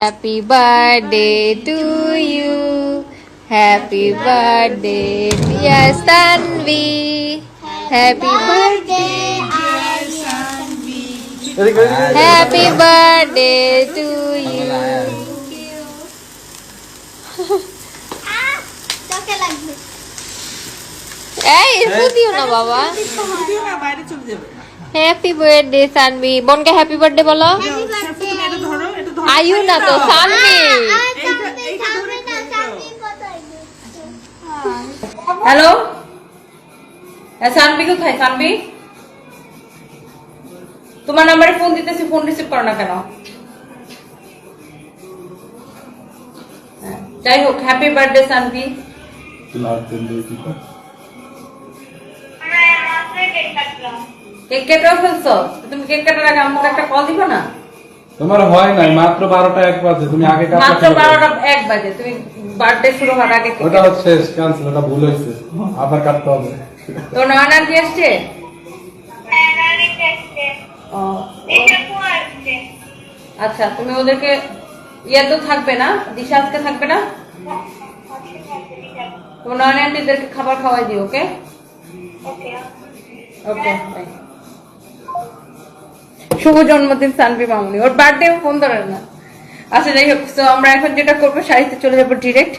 Happy birthday to you. Happy birthday, dear Stanvi. Happy birthday. Happy birthday to you. চোখে লাগবে এই এরকম দিও না বাবা দিও না বাইরে চলে যাবে হ্যাপি বার্থডে সানভি বোনকে হ্যাপি বার্থডে বলো হ্যাপি বার্থডে আয়ু না তো ধরে হ্যালো? হ্যাঁ সানবি কোথায়? সানবি? তোমার নাম্বারে ফোন দিতেছি ফোন রিসিভ করো না কেন? হ্যাঁ, যাই হোক হ্যাপি বার্থডে সানবি। কেক কেটেও ফেলছো? তুমি কেক কাটার আগে আমাকে একটা কল দিবা না? তোমার হয় নাই মাত্র বারোটা এক বাজে তুমি আগে মাত্র। বারোটা এক বাজে তুমি বার্থডে শুরু হওয়ার আগে ওটা হচ্ছে ক্যান্সেল ওটা ভুল হয়েছে। আবার কাটতে হবে। তো নয়ন আন্টি আসছে আচ্ছা তুমি ওদেরকে ইয়ে তো থাকবে না দিশা আজকে থাকবে না? তোমার নয়ন আন্টিদেরকে খাবার খাওয়াই দিও ওকে? ওকে। বাই শুভ জন্মদিন, সানবি মামনি। ওর বার্থডে ফোন ধরে না আচ্ছা যাই হোক তো আমরা এখন যেটা করব, শাড়িতে চলে যাব ডিরেক্ট